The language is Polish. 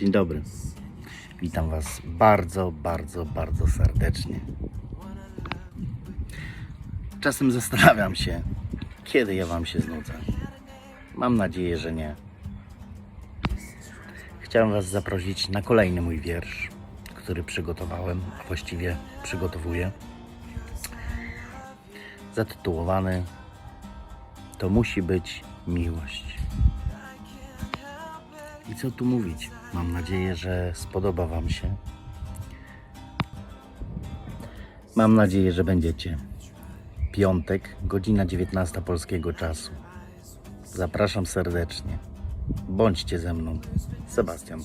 Dzień dobry. Witam Was bardzo, bardzo, bardzo serdecznie. Czasem zastanawiam się, kiedy ja Wam się znudzę. Mam nadzieję, że nie. Chciałem Was zaprosić na kolejny mój wiersz, który przygotowałem, a właściwie przygotowuję. Zatytułowany To musi być miłość. I co tu mówić? Mam nadzieję, że spodoba Wam się. Mam nadzieję, że będziecie. Piątek, godzina 19 polskiego czasu. Zapraszam serdecznie. Bądźcie ze mną. Sebastian.